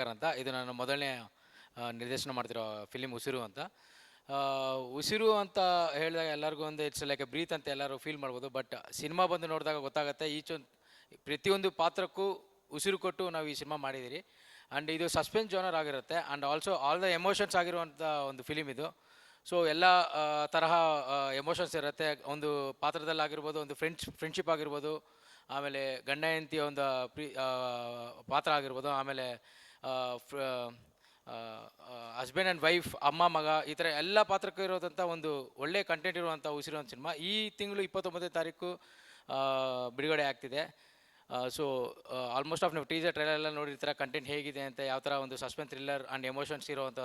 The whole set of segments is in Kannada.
ಪ್ರಭಾಕರ್ ಅಂತ. ಇದು ನಾನು ಮೊದಲನೇ ನಿರ್ದೇಶನ ಮಾಡ್ತಿರೋ ಫಿಲಿಮ್ ಉಸಿರು ಅಂತ. ಉಸಿರು ಅಂತ ಹೇಳಿದಾಗ ಎಲ್ಲರಿಗೂ ಒಂದು ಇಟ್ಸ್ ಲೈಕ್ ಬ್ರೀತ್ ಅಂತ ಎಲ್ಲರೂ ಫೀಲ್ ಮಾಡ್ಬೋದು. ಬಟ್ ಸಿನಿಮಾ ಬಂದು ನೋಡಿದಾಗ ಗೊತ್ತಾಗುತ್ತೆ, ಈಚ್ ಒಂದು ಪ್ರತಿಯೊಂದು ಪಾತ್ರಕ್ಕೂ ಉಸಿರು ಕೊಟ್ಟು ನಾವು ಈ ಸಿನಿಮಾ ಮಾಡಿದ್ದೀರಿ. ಆ್ಯಂಡ್ ಇದು ಸಸ್ಪೆನ್ಸ್ ಜೋನರ್ ಆಗಿರುತ್ತೆ. And also all the emotions ಆಗಿರುವಂಥ ಒಂದು ಫಿಲಿಮ್ ಇದು. ಸೊ ಎಲ್ಲ ತರಹ ಎಮೋಷನ್ಸ್ ಇರುತ್ತೆ. ಒಂದು ಪಾತ್ರದಲ್ಲಾಗಿರ್ಬೋದು, ಒಂದು ಫ್ರೆಂಡ್ಸ್ ಫ್ರೆಂಡ್ಶಿಪ್ ಆಗಿರ್ಬೋದು, ಆಮೇಲೆ ಗಂಡ ಹೆಂಡತಿಯ ಒಂದು ಪ್ರೀ ಪಾತ್ರ ಆಗಿರ್ಬೋದು, ಆಮೇಲೆ ಹಸ್ಬೆಂಡ್ ಆ್ಯಂಡ್ ವೈಫ್ ಅಮ್ಮ, ಮಗ, ಈ ಥರ ಎಲ್ಲ ಪಾತ್ರಕ್ಕೂ ಇರೋದಂಥ ಒಂದು ಒಳ್ಳೆ ಕಂಟೆಂಟ್ ಇರುವಂಥ ಉಸಿರುವಂಥ ಸಿನಿಮಾ ಈ ತಿಂಗಳು ಇಪ್ಪತ್ತೊಂಬತ್ತನೇ ತಾರೀಕು ಬಿಡುಗಡೆ ಆಗ್ತಿದೆ. ಸೊ ಆಲ್ಮೋಸ್ಟ್ ಆಫ್ ನೀವು ಟೀಸರ್ ಟ್ರೈಲರ್ ಎಲ್ಲ ನೋಡಿರ್ತೀರ ಕಂಟೆಂಟ್ ಹೇಗಿದೆ ಅಂತ, ಯಾವ ಥರ ಒಂದು ಸಸ್ಪೆನ್ಸ್ ಥ್ರಿಲ್ಲರ್ ಆ್ಯಂಡ್ ಎಮೋಷನ್ಸ್ ಇರುವಂಥ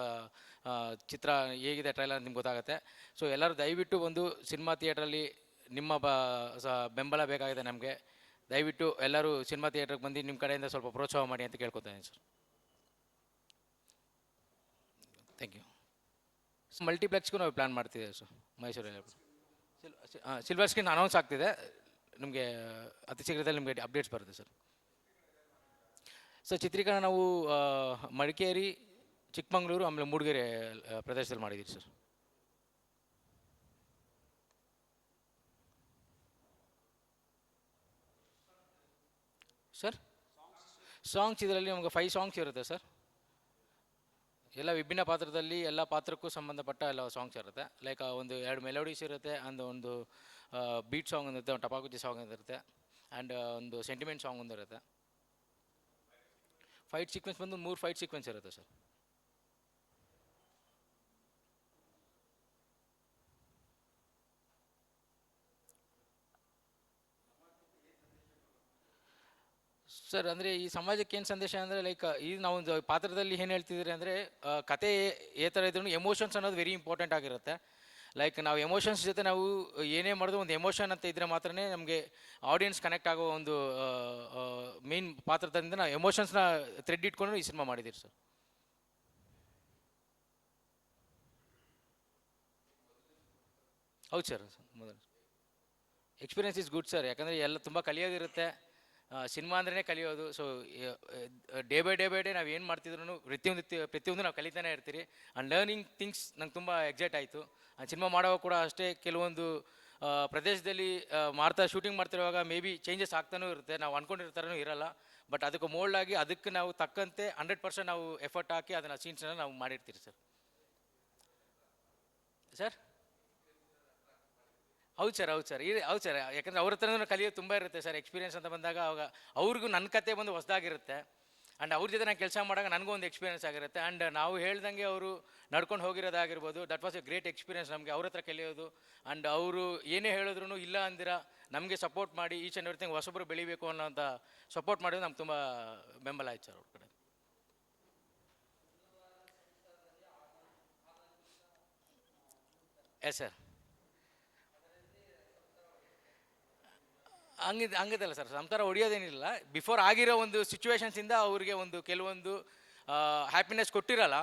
ಚಿತ್ರ ಹೇಗಿದೆ ಟ್ರೈಲರ್ ನಿಮ್ಗೆ ಗೊತ್ತಾಗುತ್ತೆ. ಸೊ ಎಲ್ಲರೂ ದಯವಿಟ್ಟು ಒಂದು ಸಿನಿಮಾ ಥಿಯೇಟ್ರಲ್ಲಿ ನಿಮ್ಮ ಬ, ಸ- ಬೆಂಬಲ ಬೇಕಾಗಿದೆ ನಮಗೆ. ದಯವಿಟ್ಟು ಎಲ್ಲರೂ ಸಿನಿಮಾ ಥಿಯೇಟ್ರಿಗೆ ಬಂದು ನಿಮ್ಮ ಕಡೆಯಿಂದ ಸ್ವಲ್ಪ ಪ್ರೋತ್ಸಾಹ ಮಾಡಿ ಅಂತ ಕೇಳ್ಕೊತಾ ಸರ್. ಥ್ಯಾಂಕ್ ಯು ಮಲ್ಟಿಪ್ಲೆಕ್ಸ್ಗೂ ನಾವು ಪ್ಲ್ಯಾನ್ ಮಾಡ್ತಿದ್ದೇವೆ ಸರ್ ಮೈಸೂರಲ್ಲಿ ಸಿಲ್ವರ್ ಸ್ಕ್ರೀನ್ ಅನೌನ್ಸ್ ಆಗ್ತಿದೆ. ನಿಮಗೆ ಅತಿ ಶೀಘ್ರದಲ್ಲಿ ನಿಮಗೆ ಅಪ್ಡೇಟ್ಸ್ ಬರುತ್ತೆ ಸರ್ ಸರ್ ಚಿತ್ರೀಕರಣ ನಾವು ಮಡಿಕೇರಿ ಚಿಕ್ಕಮಂಗ್ಳೂರು ಆಮೇಲೆ ಮೂಡಿಗೆರೆ ಪ್ರದೇಶದಲ್ಲಿ ಮಾಡಿದ್ದೀವಿ ಸರ್ ಸರ್ ಸಾಂಗ್ಸ್ ಇದರಲ್ಲಿ ನಮಗೆ ಫೈವ್ ಸಾಂಗ್ಸ್ ಇರುತ್ತೆ ಸರ್ ಎಲ್ಲ ವಿಭಿನ್ನ ಪಾತ್ರದಲ್ಲಿ ಎಲ್ಲ ಪಾತ್ರಕ್ಕೂ ಸಂಬಂಧಪಟ್ಟ ಎಲ್ಲ ಸಾಂಗ್ಸ್ ಇರುತ್ತೆ. ಲೈಕ್ ಒಂದು ಎರಡು ಮೆಲೋಡೀಸ್ ಇರುತ್ತೆ ಆ್ಯಂಡ್ ಒಂದು ಬೀಟ್ ಸಾಂಗ್ ಒಂದಿರುತ್ತೆ, ಒಂದು ಟಪಾಕುಚಿ ಸಾಂಗ್ ಒಂದಿರುತ್ತೆ ಆ್ಯಂಡ್ ಒಂದು ಸೆಂಟಿಮೆಂಟ್ ಸಾಂಗ್ ಒಂದಿರುತ್ತೆ. ಫೈಟ್ ಸೀಕ್ವೆನ್ಸ್ ಬಂದು ಮೂರು ಫೈಟ್ ಸೀಕ್ವೆನ್ಸ್ ಇರುತ್ತೆ ಸರ್ ಸರ್, ಅಂದರೆ ಈ ಸಮಾಜಕ್ಕೆ ಏನು ಸಂದೇಶ ಅಂದರೆ ಲೈಕ್ ಈ ನಾವು ಒಂದು ಪಾತ್ರದಲ್ಲಿ ಏನು ಹೇಳ್ತಿದ್ದೀರಿ ಅಂದರೆ ಕತೆ ಏ ಥರ ಇದ್ರೂ ಎಮೋಷನ್ಸ್ ಅನ್ನೋದು ವೆರಿ ಇಂಪಾರ್ಟೆಂಟ್ ಆಗಿರುತ್ತೆ. ಲೈಕ್ ನಾವು ಎಮೋಷನ್ಸ್ ಜೊತೆ ನಾವು ಏನೇ ಮಾಡಿದ್ರು ಒಂದು ಎಮೋಷನ್ ಅಂತ ಇದ್ದರೆ ಮಾತ್ರ ನಮಗೆ ಆಡಿಯನ್ಸ್ ಕನೆಕ್ಟ್ ಆಗೋ ಒಂದು ಮೇನ್ ಪಾತ್ರದಿಂದ ನಾವು ಎಮೋಷನ್ಸ್ನ ಥ್ರೆಡ್ ಇಟ್ಕೊಂಡು ಈ ಸಿನಿಮಾ ಮಾಡಿದ್ದೀರಿ ಸರ್. ಹೌದು ಸರ್ ಮೊದಲು. ಎಕ್ಸ್ಪೀರಿಯನ್ಸ್ ಇಸ್ ಗುಡ್ ಸರ್, ಯಾಕಂದರೆ ಎಲ್ಲ ತುಂಬ ಕಲಿಯೋದಿರುತ್ತೆ. ಸಿನಿಮಾ ಅಂದ್ರೇ ಕಲಿಯೋದು. So day by day by day ನಾವು ಏನು ಮಾಡ್ತಿದ್ರು ಪ್ರತಿಯೊಂದು ಪ್ರತಿಯೊಂದು ನಾವು ಕಲಿತಾನೆ ಇರ್ತೀರಿ. ಆ್ಯಂಡ್ ಲರ್ನಿಂಗ್ ಥಿಂಗ್ಸ್ ನಂಗೆ ತುಂಬ ಎಕ್ಸೈಟ್ ಆಯಿತು. ಸಿನಿಮಾ ಮಾಡುವಾಗ ಕೂಡ ಅಷ್ಟೇ ಕೆಲವೊಂದು ಪ್ರದೇಶದಲ್ಲಿ ಮಾಡ್ತಾ ಶೂಟಿಂಗ್ ಮಾಡ್ತಿರುವಾಗ ಮೇ ಬಿ ಚೇಂಜಸ್ ಆಗ್ತಾನೂ ಇರುತ್ತೆ. ನಾವು ಅಂದ್ಕೊಂಡಿರ್ತಾರೂ ಇರಲ್ಲ. ಬಟ್ ಅದಕ್ಕೆ ಮೋಲ್ಡ್ ಆಗಿ ಅದಕ್ಕೆ ನಾವು ತಕ್ಕಂತೆ ಹಂಡ್ರೆಡ್ ಪರ್ಸೆಂಟ್ ನಾವು ಎಫರ್ಟ್ ಹಾಕಿ ಅದನ್ನು ಸೀನ್ಸನ್ನು ನಾವು ಮಾಡಿರ್ತೀರಿ ಸರ್ ಸರ್ ಹೌದು ಸರ್ ಹೌದು ಸರ್ ಇದೆ ಹೌದು ಸರ್ ಯಾಕಂದರೆ ಅವ್ರ ಹತ್ರನೂ ಕಲಿಯೋದು ತುಂಬ ಇರುತ್ತೆ ಸರ್. ಎಕ್ಸ್ಪೀರಿಯನ್ಸ್ ಅಂತ ಬಂದಾಗ ಅವಾಗ ಅವ್ರಿಗೂ ನನ್ನ ಕತೆ ಬಂದು ಹೊಸದಾಗಿರುತ್ತೆ. ಆ್ಯಂಡ್ ಅವ್ರ ಜೊತೆ ನಾನು ಕೆಲಸ ಮಾಡಾಗ ನನಗೂ ಒಂದು ಎಕ್ಸ್ಪೀರಿಯನ್ಸ್ ಆಗಿರುತ್ತೆ. ಆ್ಯಂಡ್ ನಾವು ಹೇಳ್ದಂಗೆ ಅವರು ನಡ್ಕೊಂಡು ಹೋಗಿರೋದಾಗಿರ್ಬೋದು. That was a great experience ನಮಗೆ ಅವ್ರ ಹತ್ರ ಕಲಿಯೋದು. ಆ್ಯಂಡ್ ಅವರು ಏನೇ ಹೇಳಿದ್ರು ಇಲ್ಲ ಅಂದಿರ, ನಮಗೆ ಸಪೋರ್ಟ್ ಮಾಡಿ ಈಚ್ ಆ್ಯಂಡ್ ಎವ್ರಿಥಿಂಗ್ ಹೊಸೊಬ್ಬರು ಬೆಳಿಬೇಕು ಅನ್ನೋಂಥ ಸಪೋರ್ಟ್ ಮಾಡಿದ್ರು ನಮ್ಗೆ ತುಂಬ ಬೆಂಬಲ ಆಯ್ತು ಸರ್ ಅವ್ರ ಕಡೆ. ಎಸ್ ಸರ್ ಹಂಗಿದ್, ಹಂಗದಲ್ಲ ಸರ್. ಸಂಸಾರ ಹೊಡಿಯೋದೇನಿಲ್ಲ ಬಿಫೋರ್ ಆಗಿರೋ ಒಂದು ಸಿಚುವೇಶನ್ಸಿಂದ ಅವ್ರಿಗೆ ಒಂದು ಕೆಲವೊಂದು ಹ್ಯಾಪಿನೆಸ್ ಕೊಟ್ಟಿರಲ್ಲ.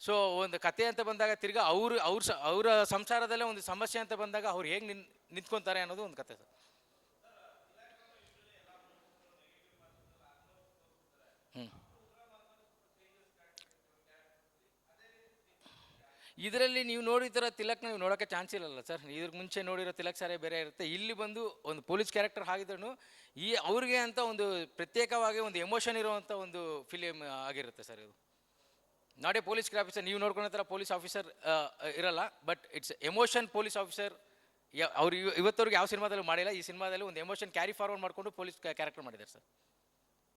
ಸೊ ಒಂದು ಕತೆ ಅಂತ ಬಂದಾಗ ತಿರ್ಗಾ ಅವರು, ಅವ್ರ ಅವರ ಸಂಸಾರದಲ್ಲೇ ಒಂದು ಸಮಸ್ಯೆ ಅಂತ ಬಂದಾಗ ಅವ್ರು ಹೇಗೆ ನಿಂತ್ಕೊತಾರೆ ಅನ್ನೋದು ಒಂದು ಕತೆ ಸರ್. ಇದರಲ್ಲಿ ನೀವು ನೋಡಿದಿರ ತಿಲಕ್ ನೀವು ನೋಡೋಕ್ಕೆ ಚಾನ್ಸ್ ಇಲ್ಲಲ್ಲ ಸರ್ ಇದ್ರ ಮುಂಚೆ ನೋಡಿರೋ ತಿಲಕ್ ಸಾರೇ ಬೇರೆ ಇರುತ್ತೆ. ಇಲ್ಲಿ ಬಂದು ಒಂದು ಪೊಲೀಸ್ ಕ್ಯಾರೆಕ್ಟರ್ ಆಗಿದ್ರು ಈ ಅವ್ರಿಗೆ ಅಂತ ಒಂದು ಪ್ರತ್ಯೇಕವಾಗಿ ಒಂದು ಎಮೋಷನ್ ಇರುವಂಥ ಒಂದು ಫಿಲಿಮ್ ಆಗಿರುತ್ತೆ ಸರ್ ಇದು. ನಾಟ್ ಪೊಲೀಸ್ ಆಫೀಸರ್ ನೀವು ನೋಡ್ಕೊಳ್ಳೋ ಥರ ಪೊಲೀಸ್ ಆಫೀಸರ್ ಇರಲ್ಲ but it's emotion police officer ಅವ್ರು ಇವತ್ತವರೆಗೆ ಯಾವ ಸಿನಿಮಾದಲ್ಲೂ ಮಾಡಿಲ್ಲ. ಈ ಸಿನಿಮಾದಲ್ಲಿ ಒಂದು ಎಮೋಷನ್ ಕ್ಯಾರಿ ಫಾರ್ವರ್ಡ್ ಮಾಡಿಕೊಂಡು ಪೊಲೀಸ್ ಕ್ಯಾರೆಕ್ಟರ್ ಮಾಡಿದ್ದಾರೆ ಸರ್